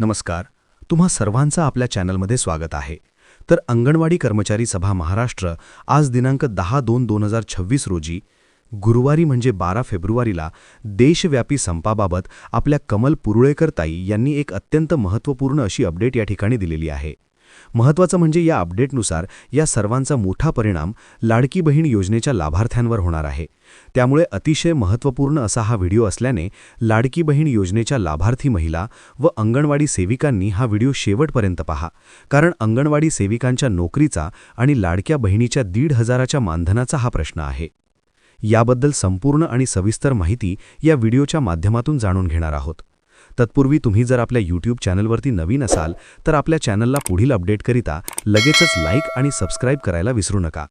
नमस्कार. तुम्हा सर्वांचं आपल्या चॅनलमध्ये स्वागत आहे. तर अंगणवाडी कर्मचारी सभा महाराष्ट्र आज दिनांक दहा दोन दोन हजार छव्वीस रोजी गुरुवारी म्हणजे बारा फेब्रुवारीला देशव्यापी संपाबाबत आपल्या कमल पुरुळेकर ताई यांनी एक अत्यंत महत्त्वपूर्ण अशी अपडेट या ठिकाणी दिलेली आहे. महत्त्वाचं म्हणजे या अपडेटनुसार या सर्वांचा मोठा परिणाम लाडकी बहीण योजनेच्या लाभार्थ्यांवर होणार आहे. त्यामुळे अतिशय महत्त्वपूर्ण असा हा व्हिडिओ असल्याने लाडकी बहीण योजनेच्या लाभार्थी महिला व अंगणवाडी सेविकांनी हा व्हिडिओ शेवटपर्यंत पहा. कारण अंगणवाडी सेविकांच्या नोकरीचा आणि लाडक्या बहिणीच्या दीड हजाराच्या मानधनाचा हा प्रश्न आहे. याबद्दल संपूर्ण आणि सविस्तर माहिती या व्हिडिओच्या माध्यमातून जाणून घेणार आहोत. तत्पूर्वी तुम्ही जर आपल्या यूट्यूब चॅनलवरती नवीन असाल तर आपल्या चॅनलला पुढील अपडेटकरिता लगेचच लाईक आणि सबस्क्राईब करायला विसरू नका.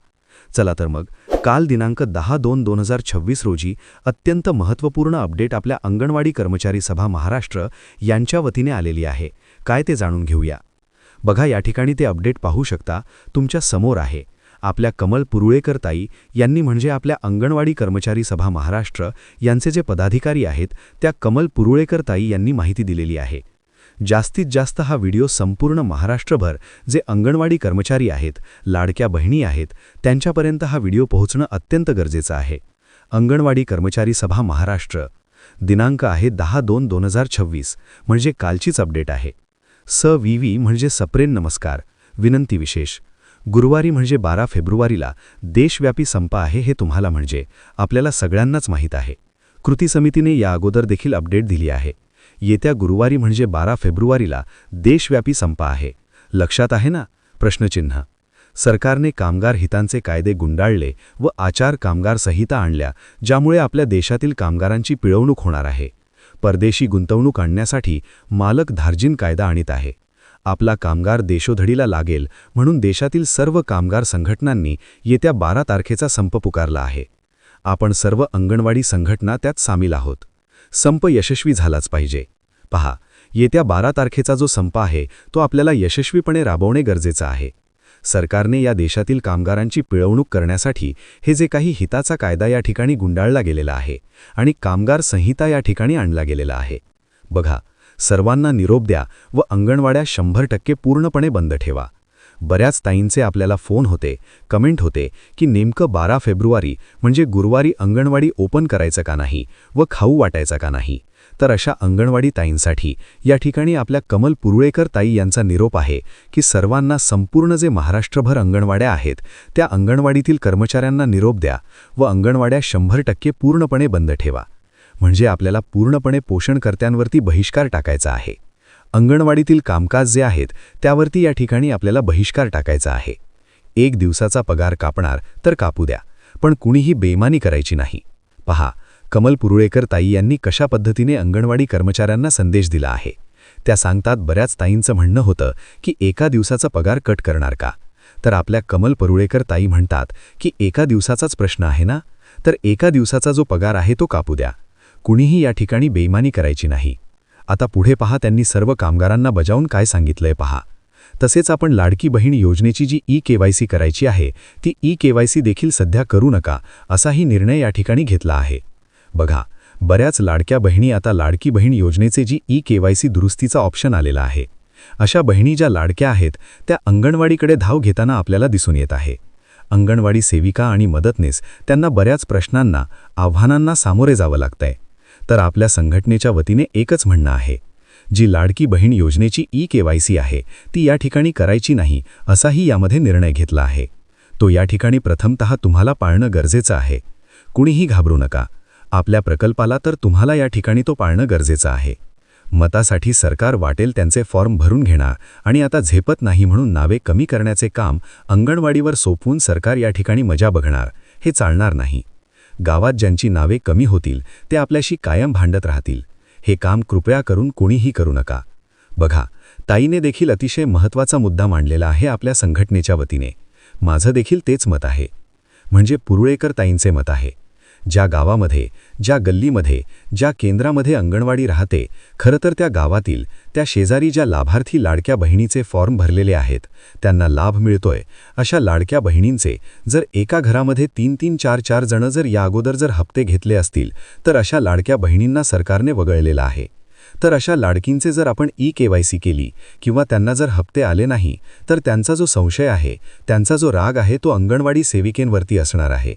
चला तर मग काल दिनांक दहा दोन दोन हजार छव्वीस रोजी अत्यंत महत्त्वपूर्ण अपडेट आपल्या अंगणवाडी कर्मचारी सभा महाराष्ट्र यांच्या वतीने आलेली आहे. काय ते जाणून घेऊया? बघा या ठिकाणी ते अपडेट पाहू शकता तुमच्यासमोर आहे. आपल्या कमल पुरुळेकर ताई यांनी म्हणजे आपल्या अंगणवाडी कर्मचारी सभा महाराष्ट्र यांचे जे पदाधिकारी आहेत त्या कमल पुरुळेकर ताई यांनी माहिती दिलेली आहे. जास्तीत जास्त हा व्हिडिओ संपूर्ण महाराष्ट्रभर जे अंगणवाडी कर्मचारी आहेत लाडक्या बहिणी आहेत त्यांच्यापर्यंत हा व्हिडिओ पोहोचणं अत्यंत गरजेचं आहे. अंगणवाडी कर्मचारी सभा महाराष्ट्र दिनांक आहे दहा दोन दोन हजार छव्वीस म्हणजे कालचीच अपडेट आहे. स व्ही व्ही म्हणजे सप्रेन नमस्कार विनंती विशेष. गुरुवारी म्हणजे बारा फेब्रुवारीला देशव्यापी संप आहे हे तुम्हाला म्हणजे आपल्याला सगळ्यांनाच माहीत आहे. कृती समितीने या अगोदर देखील अपडेट दिली आहे. येत्या गुरुवारी म्हणजे बारा फेब्रुवारीला देशव्यापी संप आहे. लक्षात आहे ना? प्रश्नचिन्ह. सरकारने कामगार हितांचे कायदे गुंडाळले व आचार कामगार संहिता आणल्या ज्यामुळे आपल्या देशातील कामगारांची पिळवणूक होणार आहे. परदेशी गुंतवणूक आणण्यासाठी मालक धार्जिन कायदा आणीत आहे. आपला कामगार देशोधडीला लागेल म्हणून देशातील सर्व कामगार संघटनांनी येत्या बारा तारखेचा संप पुकारला आहे. आपण सर्व अंगणवाडी संघटना त्यात सामील आहोत. संप यशस्वी झालाच पाहिजे. पहा येत्या बारा तारखेचा जो संप आहे तो आपल्याला यशस्वीपणे राबवणे गरजेचं आहे. सरकारने या देशातील कामगारांची पिळवणूक करण्यासाठी हे जे काही हिताचा कायदा या ठिकाणी गुंडाळला गेलेला आहे आणि कामगार संहिता या ठिकाणी आणला गेलेला आहे. बघा सर्वांना निरोप द्या व अंगणवाड्या शंभर टक्के पूर्णपणे बंद ठेवा. बऱ्याच ताईंचे आपल्याला फोन होते कमेंट होते की नेमकं बारा फेब्रुवारी म्हणजे गुरुवारी अंगणवाडी ओपन करायचं का नाही व खाऊ वाटायचा का नाही? तर अशा अंगणवाडी ताईंसाठी या ठिकाणी आपल्या कमल पुरुळेकर ताई यांचा निरोप आहे की सर्वांना संपूर्ण जे महाराष्ट्रभर अंगणवाड्या आहेत त्या अंगणवाडीतील कर्मचाऱ्यांना निरोप द्या व अंगणवाड्या शंभर टक्के पूर्णपणे बंद ठेवा. म्हणजे आपल्याला पूर्णपणे पोषणकर्त्यांवरती बहिष्कार टाकायचा आहे. अंगणवाडीतील कामकाज जे आहेत त्यावरती या ठिकाणी आपल्याला बहिष्कार टाकायचा आहे. एक दिवसाचा पगार कापणार तर कापू द्या पण कुणीही बेमानी करायची नाही. पहा कमल पुरुळेकर ताई यांनी कशा पद्धतीने अंगणवाडी कर्मचाऱ्यांना संदेश दिला आहे? त्या सांगतात बऱ्याच ताईंचं म्हणणं होतं की एका दिवसाचा पगार कट करणार का? तर आपल्या कमल परुळेकर ताई म्हणतात की एका दिवसाचाच प्रश्न आहे ना? तर एका दिवसाचा जो पगार आहे तो कापू द्या. कुणीही या ठिकाणी बेईमानी करायची नाही. आता पुढे पहा त्यांनी सर्व कामगारांना बजावून काय सांगितलंय पहा. तसेच आपण लाडकी बहीण योजनेची जी ई केवायसी करायची आहे ती ई केवायसी देखील सध्या करू नका असाही निर्णय या ठिकाणी घेतला आहे. बघा बऱ्याच लाडक्या बहिणी आता लाडकी बहीण योजनेचे जी ई केवायसी दुरुस्तीचा ऑप्शन आलेला आहे. अशा बहिणी ज्या लाडक्या आहेत त्या अंगणवाडीकडे धाव घेताना आपल्याला दिसून येत आहे. अंगणवाडी सेविका आणि मदतनीस त्यांना बऱ्याच प्रश्नांना आव्हानांना सामोरे जावं लागतंय. तर आपल्या संघटनेच्या वतीने एकच म्हणणं आहे. जी लाडकी बहीण योजनेची ई केवायसी आहे ती या ठिकाणी करायची नाही असाही यामध्ये निर्णय घेतला आहे. तो या ठिकाणी प्रथमतः तुम्हाला पाळणं गरजेचं आहे. कुणीही घाबरू नका. आपल्या प्रकल्पाला तर तुम्हाला या ठिकाणी तो पाळणं गरजेचं आहे. मतासाठी सरकार वाटेल त्यांचे फॉर्म भरून घेणार आणि आता झेपत नाही म्हणून नावे कमी करण्याचे काम अंगणवाडीवर सोपवून सरकार या ठिकाणी मजा बघणार हे चालणार नाही. गावात ज्यांची नावे कमी होतील ते आपल्याशी कायम भांडत राहतील. हे काम कृपया करून कोणीही करू नका. बघा ताईने देखील अतिशय महत्त्वाचा मुद्दा मांडलेला आहे आपल्या संघटनेच्या वतीने. माझं देखील तेच मत आहे. म्हणजे पुरुळेकर ताईंचे मत आहे. ज्या गावामध्ये ज्या गल्लीमध्ये ज्या केंद्रामध्ये अंगणवाडी राहते खरं तर त्या गावातील त्या शेजारी ज्या लाभार्थी लाडक्या बहिणीचे फॉर्म भरलेले आहेत त्यांना लाभ मिळतोय अशा लाडक्या बहिणींचे जर एका घरामध्ये तीन तीन चार चार जणं जर या अगोदर जर हप्ते घेतले असतील तर अशा लाडक्या बहिणींना सरकारने वगळलेलं आहे. तर अशा लाडकींचे जर आपण ई के केली किंवा त्यांना जर हप्ते आले नाही तर त्यांचा जो संशय आहे त्यांचा जो राग आहे तो अंगणवाडी सेविकेंवरती असणार आहे.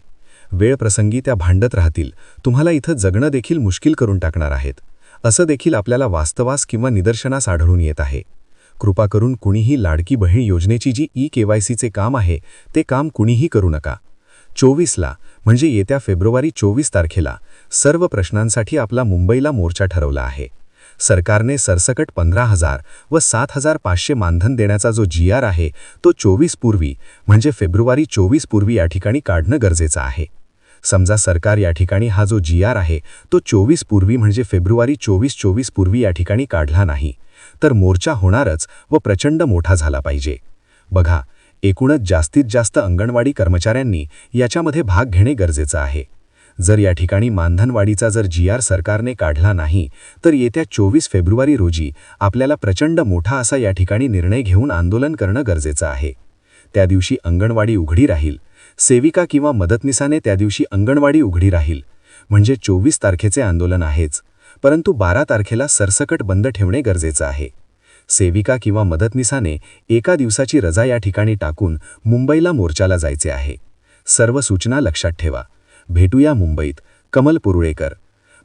वेळ प्रसंगी त्या भांडत राहतील. तुम्हाला इथं जगणं देखील मुश्किल करून टाकणार आहेत. असं देखील आपल्याला वास्तवास किंवा निदर्शनास आढळून येत आहे. कृपा करून कुणीही लाडकी बहीण योजनेची जी ई के काम आहे ते काम कुणीही करू नका. चोवीसला म्हणजे येत्या फेब्रुवारी चोवीस तारखेला सर्व प्रश्नांसाठी आपला मुंबईला मोर्चा ठरवला आहे. सरकारने सरसकट पंधरा हजार व सात हजार पाचशे मानधन देण्याचा जो जी आर आहे तो चोवीस पूर्वी म्हणजे फेब्रुवारी चोवीस पूर्वी या ठिकाणी काढणं गरजेचं आहे. समजा सरकार या ठिकाणी हा जो जी आर आहे तो चोवीस पूर्वी म्हणजे फेब्रुवारी चोवीस चोवीस पूर्वी या ठिकाणी काढला नाही. तर मोर्चा होणारच व प्रचंड मोठा झाला पाहिजे. बघा एकूणच जास्तीत जास्त अंगणवाडी कर्मचाऱ्यांनी याच्यामध्ये भाग घेणे गरजेचं आहे. जर या ठिकाणी मानधनवाढीचा जर जी आर सरकारने काढला नाही तर येत्या चोवीस फेब्रुवारी रोजी आपल्याला प्रचंड मोठा असा या ठिकाणी निर्णय घेऊन आंदोलन करणं गरजेचं आहे. त्या दिवशी अंगणवाडी उघडी राहील सेविका किंवा मदतनिसाने त्या दिवशी अंगणवाडी उघडी राहील. म्हणजे चोवीस तारखेचे आंदोलन आहेच. परंतु बारा तारखेला सरसकट बंद ठेवणे गरजेचं आहे. सेविका किंवा मदतनिसाने एका दिवसाची रजा या ठिकाणी टाकून मुंबईला मोर्चाला जायचे आहे. सर्व सूचना लक्षात ठेवा. भेटूया मुंबईत. कमल पुरुळेकर.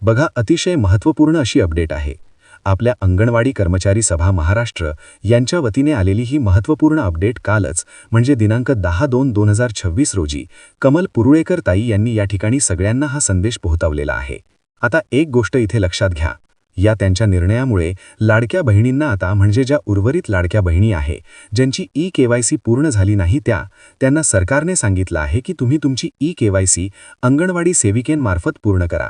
बघा अतिशय महत्त्वपूर्ण अशी अपडेट आहे. आपल्या अंगणवाडी कर्मचारी सभा महाराष्ट्र यांच्या वतीने आलेली ही महत्त्वपूर्ण अपडेट कालच म्हणजे दिनांक दहा दोन दोन हजार छव्वीस रोजी कमल पुरुळेकर ताई यांनी या ठिकाणी सगळ्यांना हा संदेश पोहोचवलेला आहे. आता एक गोष्ट इथे लक्षात घ्या. या त्यांच्या निर्णयामुळे लाडक्या बहिणींना आता म्हणजे ज्या उर्वरित लाडक्या बहिणी आहे ज्यांची ई के पूर्ण झाली नाही त्या त्यांना सरकारने सांगितलं आहे की तुम्ही तुमची ई के अंगणवाडी सेविकेंमार्फत पूर्ण करा.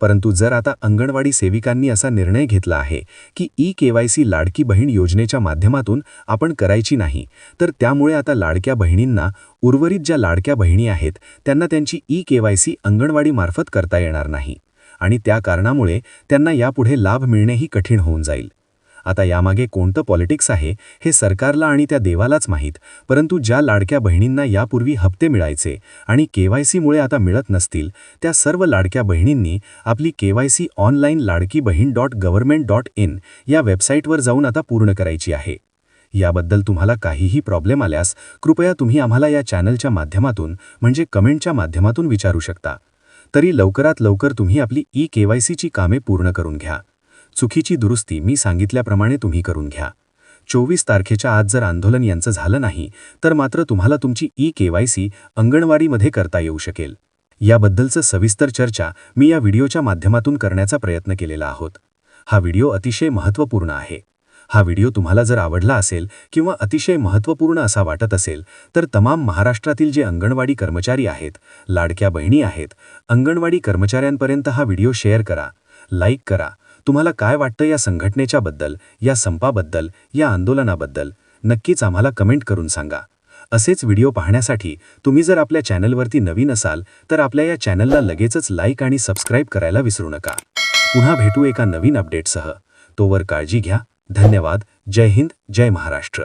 परंतु जर आता अंगणवाडी सेविकांनी असा निर्णय घेतला आहे की E K Y C Ladki Bahin योजनेच्या माध्यमातून आपण करायची नाही तर त्यामुळे आता लाडक्या बहिणींना उर्वरित ज्या लाडक्या बहिणी आहेत त्यांना त्यांची ई के वाय सी अंगणवाडीमार्फत करता येणार नाही. आणि त्या कारणामुळे त्यांना यापुढे लाभ मिळणेही कठीण होऊन जाईल. आता यामागे कोणतं पॉलिटिक्स आहे हे सरकारला आणि त्या देवालाच माहीत. परंतु ज्या लाडक्या बहिणींना यापूर्वी हप्ते मिळायचे आणि के वाय सीमुळे आता मिळत नसतील त्या सर्व लाडक्या बहिणींनी आपली K Y C online Ladki Bahin dot government dot in या वेबसाईटवर जाऊन आता पूर्ण करायची आहे. याबद्दल तुम्हाला काहीही प्रॉब्लेम आल्यास कृपया तुम्ही आम्हाला या चॅनलच्या माध्यमातून म्हणजे कमेंटच्या माध्यमातून विचारू शकता. तरी लवकरात लवकर तुम्ही आपली ई के वाय सीची कामे पूर्ण करून घ्या. चुकीची दुरुस्ती मी सांगितल्याप्रमाणे तुम्ही करून घ्या. चोवीस तारखेच्या आज जर आंदोलन यांचं झालं नाही तर मात्र तुम्हाला तुमची ई के वाय सी अंगणवाडीमध्ये करता येऊ शकेल. याबद्दलचं सविस्तर चर्चा मी या व्हिडिओच्या माध्यमातून करण्याचा प्रयत्न केलेला आहोत. हा व्हिडिओ अतिशय महत्त्वपूर्ण आहे. हा व्हिडिओ तुम्हाला जर आवडला असेल किंवा अतिशय महत्त्वपूर्ण असा वाटत असेल तर तमाम महाराष्ट्रातील जे अंगणवाडी कर्मचारी आहेत लाडक्या बहिणी आहेत अंगणवाडी कर्मचाऱ्यांपर्यंत हा व्हिडिओ शेअर करा लाईक करा तुम्हाला काय वाटतं या संघटनेच्या बद्दल या संपाबद्दल या आंदोलनाबद्दल? नक्कीच आम्हाला कमेंट करून सांगा. असेच व्हिडिओ पाहण्यासाठी तुम्ही जर आपल्या चॅनलवरती नवीन असाल तर आपल्या या चॅनलला लगेचच लाईक आणि सबस्क्राईब करायला विसरू नका. पुन्हा भेटू एका नवीन अपडेटसह. तोवर काळजी घ्या. धन्यवाद. जय हिंद. जय महाराष्ट्र.